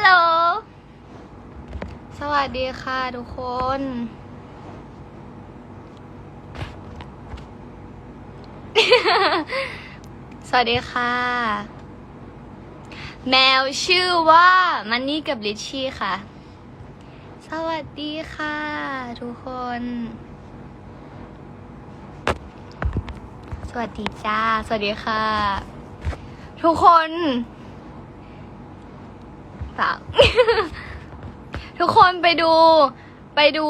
ลโหล สวัสดีค่ะทุกคน สวัสดีค่ะ แมวชื่อว่ามันนี่กับลิชชี่ค่ะ สวัสดีค่ะทุกคน สวัสดีจ้า สวัสดีค่ะ ทุกคน เปล่าทุกคนไปดู ไปดู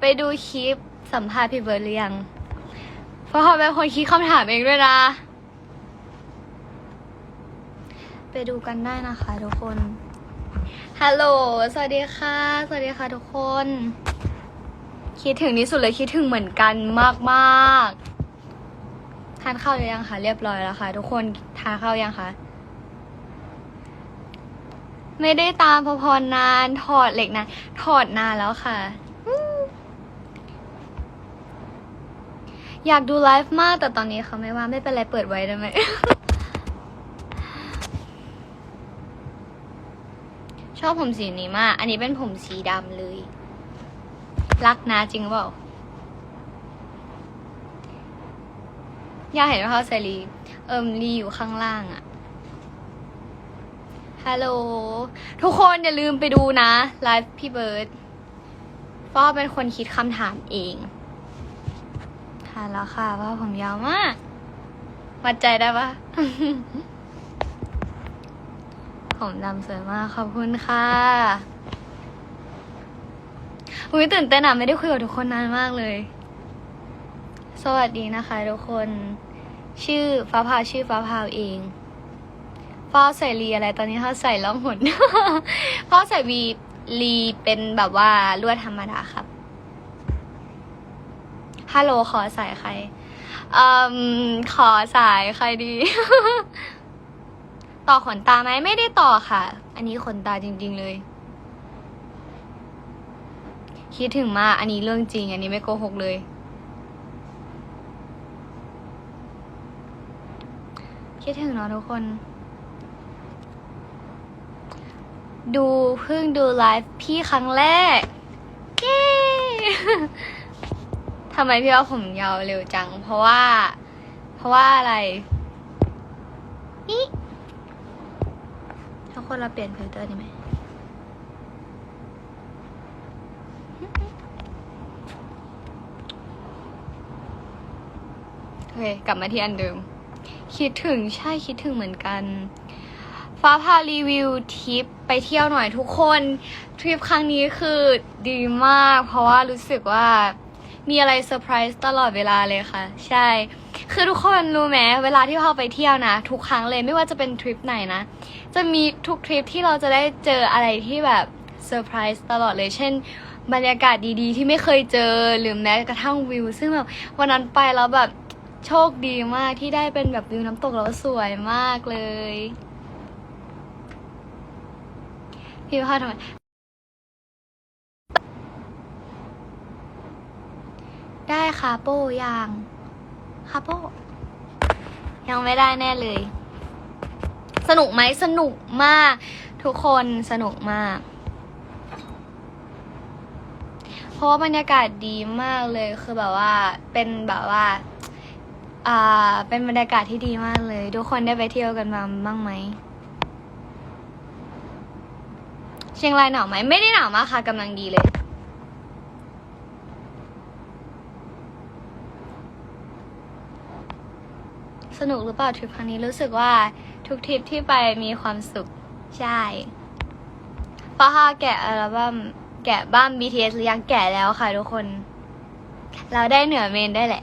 ไปดูคลิปสัมภาษณ์พี่เบิร์ดหรือยัง เพราะเขาเป็นคนคิดคำถามเองด้วยนะ ไปดูกันได้นะคะทุกคน ฮัลโหล สวัสดีค่ะ สวัสดีค่ะทุกคน คิดถึงที่สุดเลยคิดถึงเหมือนกันมาก ๆ ทานข้าวหรือยังคะเรียบร้อยแล้วค่ะ ทุกคนทานข้าวยังคะ ไม่ได้ตามพอพอนาน ถอดเหล็กนะถอดนานแล้วค่ะอืมอยากดูไลฟ์มากแต่ตอนนี้เขาไม่ว่าไม่เป็นไรเปิดไว้ได้ไหม ชอบผมสีนี้มาก อันนี้เป็นผมสีดำเลย รักนะจริงเปล่า อยากเห็นว่าเขาใส่รีเอิมรีอยู่ข้างล่างอะ ฮัลโหล ทุกคนอย่าลืมไปดูนะไลฟ์พี่เบิร์ดเพราะว่าเป็นคนคิดคำถามเองค่ะแล้วค่ะว่าผมยาวมากวัดใจได้ปะผมดำสวยมากขอบคุณค่ะอุ้ยตื่นเต้นอะไม่ได้คุยกับทุกคนนานมากเลย สวัสดีนะคะทุกคน ชื่อฟ้าพาวชื่อฟ้าพาวเอง ฟ้าใส่รีอะไรตอนนี้เขาใส่ล่องหนฟ้าใส่วีรีเป็นแบบว่าลวดธรรมดาครับฮัลโหลขอสายใครอืมขอสายใครดี ต่อขนตาไหมไม่ได้ต่อค่ะ อันนี้ขนตาจริง ๆเลย คิดถึงมาก อันนี้เรื่องจริง อันนี้ไม่โกหกเลย คิดถึงเนาะทุกคน ดูเพิ่งดูไลฟ์พี่ครั้งแรกเย้ทำไมพี่ว่าผมยาวเร็วจัง เพราะว่า เพราะว่าอะไรนี่ทุกคนเราเปลี่ยนฟิลเตอร์ดีไหมโอเค กลับมาที่อันเดิม คิดถึงใช่คิดถึงเหมือนกัน ฟ้าพารีวิวทริปไปเที่ยวหน่อยทุกคน ทริปครั้งนี้คือดีมาก เพราะว่ารู้สึกว่ามีอะไรเซอร์ไพรส์ตลอดเวลาเลยค่ะ ใช่ คือทุกคนรู้ไหมเวลาที่เราไปเที่ยวนะ ทุกครั้งเลยไม่ว่าจะเป็นทริปไหนนะ จะมีทุกทริปที่เราจะได้เจออะไรที่แบบเซอร์ไพรส์ตลอดเลย เช่น บรรยากาศดีๆ ที่ไม่เคยเจอหรือแม้กระทั่งวิว ซึ่งแบบวันนั้นไปแล้วแบบโชคดีมากที่ได้เป็นแบบวิวน้ำตกแล้วสวยมากเลย พี่พ่อทำไมได้คาโป้ยังคาโป้ยังไม่ได้แน่เลย สนุกไหมสนุกมาก ทุกคนสนุกมาก เพราะว่าบรรยากาศดีมากเลยคือแบบว่าเป็นแบบว่าอ่าเป็นบรรยากาศที่ดีมากเลย ทุกคนได้ไปเที่ยวกันมาบ้างไหม เชียงรายหนาวไหมไม่ได้หนาวมากค่ะกำลังดีเลยสนุกหรือเปล่าทริปครั้งนี้รู้สึกว่าทุกทริปที่ไปมีความสุข ใช่ป้าฮาแกะอัลบั้มแกะบ้าม BTS หรือยังแกะแล้วค่ะทุกคน เราได้เหนือเมนได้แหละ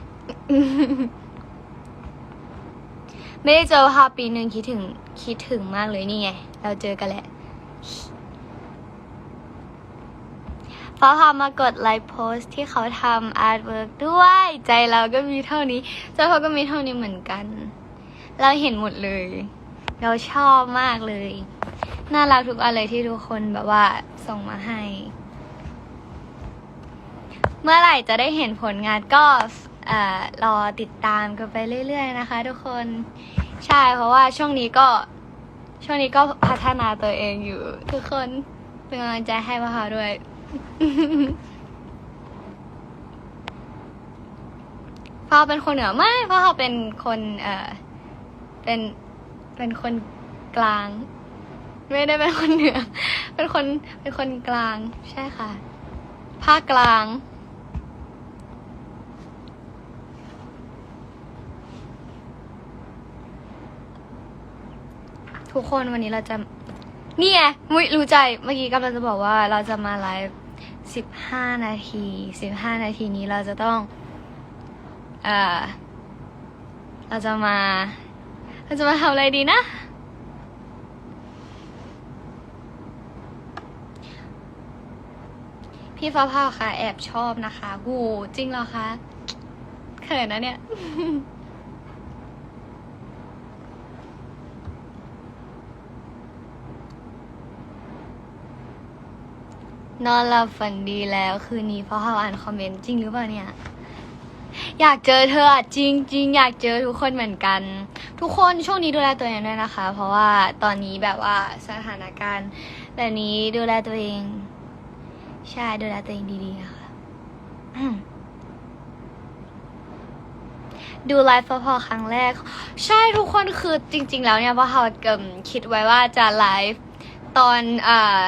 ไม่ได้เจอพาปีหนึ่งคิดถึงคิดถึงมากเลยนี่ไง เราเจอกันแหละ ฟ้าพามากดไลค์โพสต์ที่เขาทำอาร์ตเวิร์กด้วย ใจเราก็มีเท่านี้ ใจเขาก็มีเท่านี้เหมือนกัน เราเห็นหมดเลย เราชอบมากเลย น่ารักทุกอะไรที่ทุกคนแบบว่าส่งมาให้ เมื่อไหร่จะได้เห็นผลงานก็เอ่อรอติดตามกันไปเรื่อย ๆ นะคะ ทุกคนใช่เพราะว่าช่วงนี้ก็ช่วงนี้ก็พัฒนาตัวเองอยู่ ทุกคนเป็นกำลังใจให้พวกเขาด้วย พ่อเป็นคนเหนือไม่พ่อเขาเป็นคน เอ่อเป็นเป็นคนกลาง ไม่ได้เป็นคนเหนือ เป็นคนเป็นคนกลาง ใช่ค่ะ ภาคกลางทุกคนวันนี้เราจะ นี่ไงมุยรู้ใจ เมื่อกี้กำลังจะบอกว่าเราจะมาไลฟ์ สิบห้านาทีสิบห้านาทีนี้เราจะต้อง เอ่อ เราจะมา เราจะมาทำอะไรดีนะ พี่ฟ้าผ่าค่ะ แอบชอบนะคะหูจริงเหรอคะ เขินนะเนี่ย นอนหลับฝันดีแล้วคืนนี้เพราะเขาอ่านคอมเมนต์จริงหรือเปล่าเนี่ย อยากเจอเธออะจริงจริงอยากเจอทุกคนเหมือนกัน ทุกคนช่วงนี้ดูแลตัวเองด้วยนะคะ เพราะว่าตอนนี้แบบว่าสถานการณ์แบบนี้ดูแลตัวเอง ใช่ดูแลตัวเองดีๆนะคะดูไลฟ์พอครั้งแรก ใช่ทุกคนคือจริง ๆ แล้วเนี่ยว่าเขาเกิมคิดไว้ว่าจะไลฟ์ตอนอ่า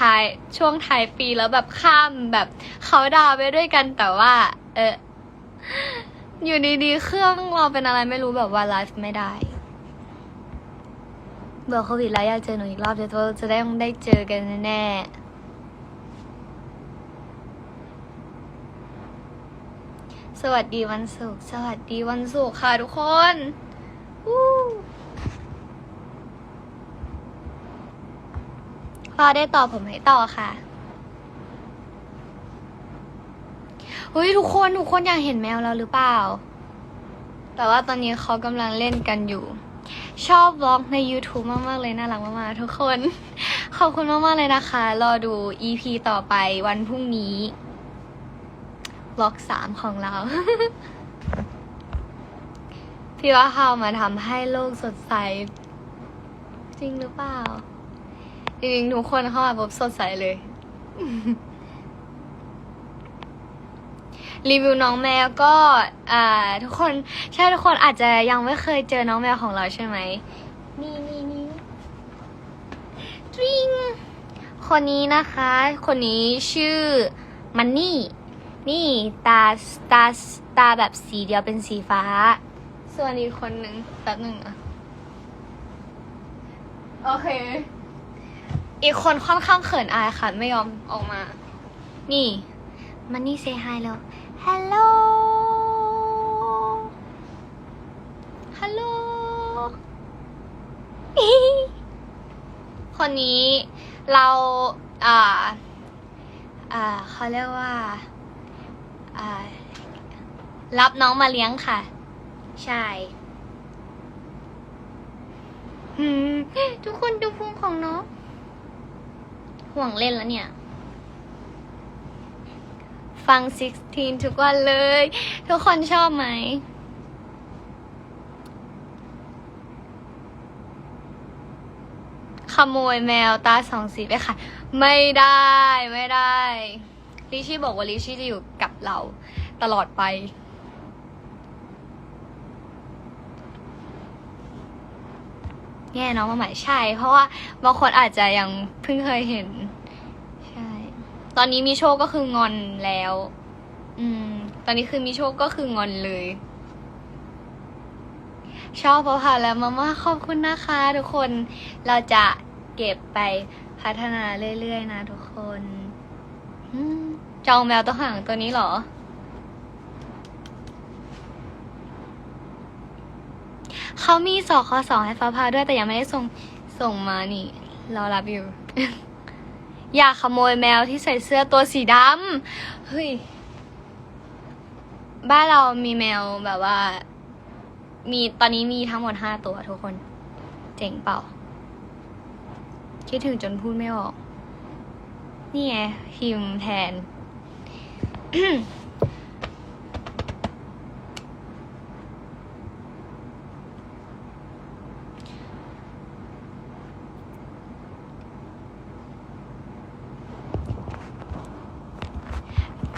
ท้ายช่วงท้ายปีแล้วแบบข้ามแบบเขาดาวไปด้วยกันแต่ว่า เอออยู่ดีๆ เครื่องเราเป็นอะไรไม่รู้แบบว่าไลฟ์ไม่ได้เบื่อโควิดแล้วอยากเจอหนูอีกรอบเดี๋ยวเราจะได้ได้เจอกันแน่สวัสดีวันศุกร์สวัสดีวันศุกร์ค่ะทุกคน พอได้ต่อผมให้ต่อค่ะเฮ้ยทุกคนทุกคนอยากเห็นแมวเราหรือเปล่า แต่ว่าตอนนี้เขากำลังเล่นกันอยู่ ชอบบล็อกใน YouTube มาก ๆ เลยน่ารักมาก ๆ ทุกคน ขอบคุณมาก ๆ เลยนะคะ รอดู EP ต่อไปวันพรุ่งนี้บล็อกสามของเรา พี่ว่าเขามาทำให้โลกสดใส จริงหรือเปล่า จริงๆทุกคนเข้ามาปุ๊บสดใสเลย รีวิวน้องแมวก็อ่าทุกคนใช่ทุกคนอาจจะยังไม่เคยเจอน้องแมวของเราใช่ไหมนี่นี่นี่ริงคนนี้นะคะ คนนี้ชื่อมันนี่ นี่ตาตาตาแบบสีเดียวเป็นสีฟ้า ส่วนอีกคนหนึ่งแป๊บหนึ่งอะโอเค อีกคนค่อนข้างเขินอายค่ะ ไม่ยอมออกมา นี่ มันนี่เซฮายแล้ว ฮัลโหล ฮัลโหล คนนี้เราอ่า อ่าเขาเรียกว่า อ่า รับน้องมาเลี้ยงค่ะ ใช่ทุกคนดูพุงของน้อง ห่วงเล่นแล้วเนี่ย ฟัง 16 ทุกวันเลย ทุกคนชอบไหม ขโมยแมวตาสองสีไปค่ะ ไม่ได้ไม่ได้ ลิชี่บอกว่าลิชี่จะอยู่กับเราตลอดไป แง่น้องมาใหม่ใช่ เพราะว่าบางคนอาจจะยังเพิ่งเคยเห็น ใช่ ตอนนี้มีโชคก็คืองอนแล้ว อืม ตอนนี้คือมีโชคก็คืองอนเลย ชอบพอผ่านแล้วมาม่าขอบคุณนะคะทุกคน เราจะเก็บไปพัฒนาเรื่อยๆนะทุกคนจองแมวตัวห่างตัวนี้หรอ เขามีสอคอสอให้ฟ้าพาด้วยแต่ยังไม่ได้ส่งส่งมานี่รอรับอยู่ อยากขโมยแมวที่ใส่เสื้อตัวสีดำเฮ้ยบ้านเรามีแมวแบบว่า มีตอนนี้มีทั้งหมดห้าตัวทุกคน เจ๋งเปล่า คิดถึงจนพูดไม่ออก นี่ไงพิมแทน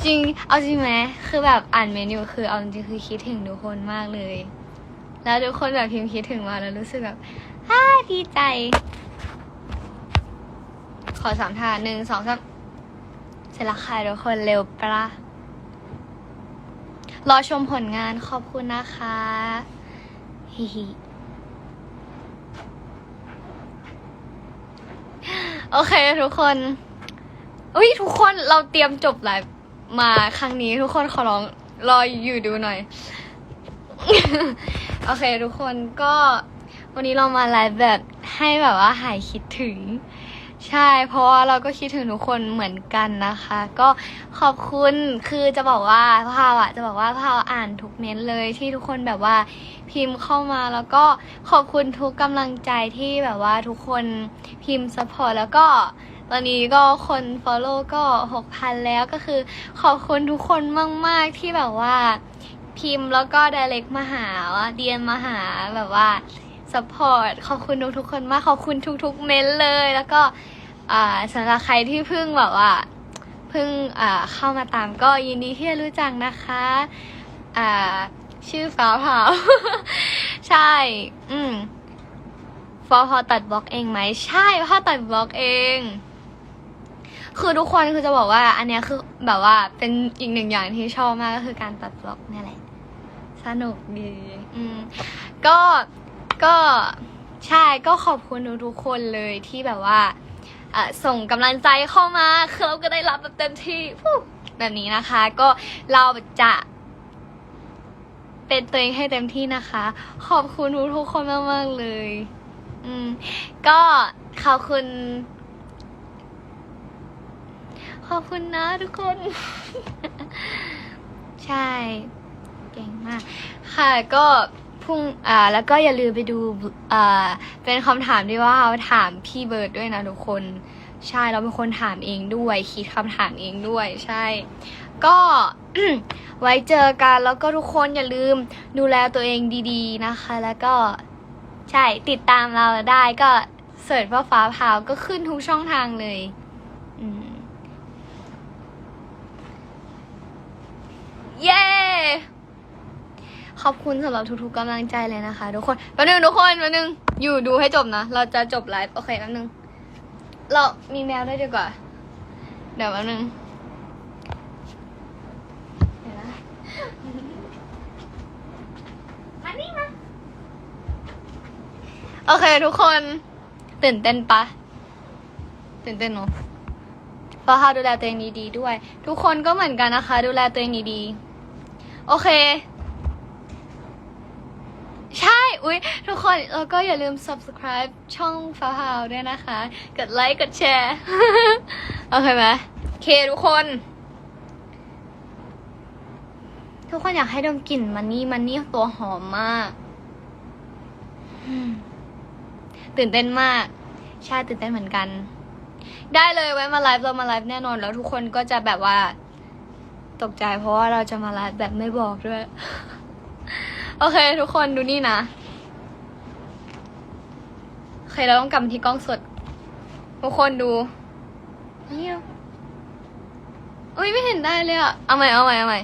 จริง เอาจริงไหมคือแบบอ่านเมนูคือเอาจริงคือคิดถึงทุกคนมากเลย แล้วทุกคนแบบพิมพ์คิดถึงมาแล้วรู้สึกแบบฮ่าดีใจ ขอสามท่าหนึ่งสองสามเสร็จล้วค่ะทุกคนเร็วปะรอชมผลงานขอบคุณนะคะฮิฮิโอเคทุกคน อุ้ยทุกคนเราเตรียมจบไลฟ์ มาครั้งนี้ทุกคนขอร้องรออยู่ดูหน่อย โอเค ทุกคนก็วันนี้เรามาไลฟ์แบบให้แบบว่าหายคิดถึง ใช่ เพราะว่าเราก็คิดถึงทุกคนเหมือนกันนะคะ ก็ขอบคุณคือจะบอกว่าพาวอะจะบอกว่าพาวอ่านทุกเม้นต์เลยที่ทุกคนแบบว่าพิมพ์เข้ามาแล้วก็ขอบคุณทุกกำลังใจที่แบบว่าทุกคนพิมพ์สปอร์ตแล้วก็ ตอนนี้ก็คน follow ก็หกพันแล้วก็คือขอบคุณทุกคนมาก ๆ ที่แบบว่าพิมพ์แล้วก็ direct มาหาว่าเดียนมาหาแบบว่า support ขอบคุณทุกๆคนมาก ขอบคุณทุก ๆ เม้นต์เลย แล้วก็สำหรับใครที่เพิ่งแบบว่าเพิ่งเข้ามาตามก็ยินดีที่ได้รู้จักนะคะอ่าชื่อฟ้าเผาใช่ อืมฟอพอตัดบล็อกเองไหม ใช่พ่อตัดบล็อกเอง คือทุกคนคือจะบอกว่าอันเนี้ยคือแบบว่าเป็นอีกหนึ่งอย่างที่ชอบมากก็คือการตัดบล็อกเนี่ยแหละ สนุกดี อืมก็ก็ใช่ก็ขอบคุณทุกๆคนเลยที่แบบว่าเอ่อส่งกำลังใจเข้ามาคือเราก็ได้รับแบบเต็มที่ฟู้แบบนี้นะคะ ก็เราจะเป็นตัวเองให้เต็มที่นะคะ ขอบคุณทุกๆคนมากๆเลย อืม ก็ขอบคุณข อบคุณนะทุกคน ใช่ เก่งมาก ค่ะก็พรุ่งอ่าแล้วก็อย่าลืมไปดูอ่าเป็นคำถามที่ว่าเราถามพี่เบิร์ดด้วยนะทุกคน ใช่เราเป็นคนถามเองด้วย คิดคำถามเองด้วย ใช่ ก็ไว้เจอกันแล้วก็ทุกคนอย่าลืมดูแลตัวเองดีๆนะคะ แล้วก็ใช่ติดตามเราได้ก็เสิร์ชว่าฟ้าพาวก็ขึ้นทุกช่องทางเลย อืม เย้ขอบคุณสำหรับทุกๆกำลังใจเลยนะคะ ทุกคนแป๊บนึงทุกคนแป๊บนึงอยู่ดูให้จบนะ เราจะจบไลฟ์โอเคแป๊บนึง เรามีแมวด้วยดีกว่า เดี๋ยวแป๊บนึงเดี๋ยวนะมานี่มาโอเคทุกคนตื่นเต้นปะตื่นเต้นเนาะเพราะเขาดูแลตัวเองดีๆด้วย ทุกคนก็เหมือนกันนะคะ ดูแลตัวเองดีๆ โอเค ใช่ อุ๊ยทุกคน แล้วก็อย่าลืม subscribe ช่องฟ้าฮาวด้วยนะคะ กดไลค์ กดแชร์ โอเคไหมโอเคทุกคน ทุกคนอยากให้ดมกลิ่นมันนี่มันนี่ตัวหอมมาก ตื่นเต้นมาก ใช่ตื่นเต้นเหมือนกัน ได้เลยไว้มาไลฟ์เรามาไลฟ์แน่นอน แล้วทุกคนก็จะแบบว่า ตกใจเพราะว่าเราจะมาไลฟ์แบบไม่บอกด้วย โอเค ทุกคนดูนี่นะ โอเค เราต้องกลับที่กล้องสด ทุกคนดูเนี่ยอุ้ยไม่เห็นได้เลยอะเอาใหม่เอาใหม่เอาใหม่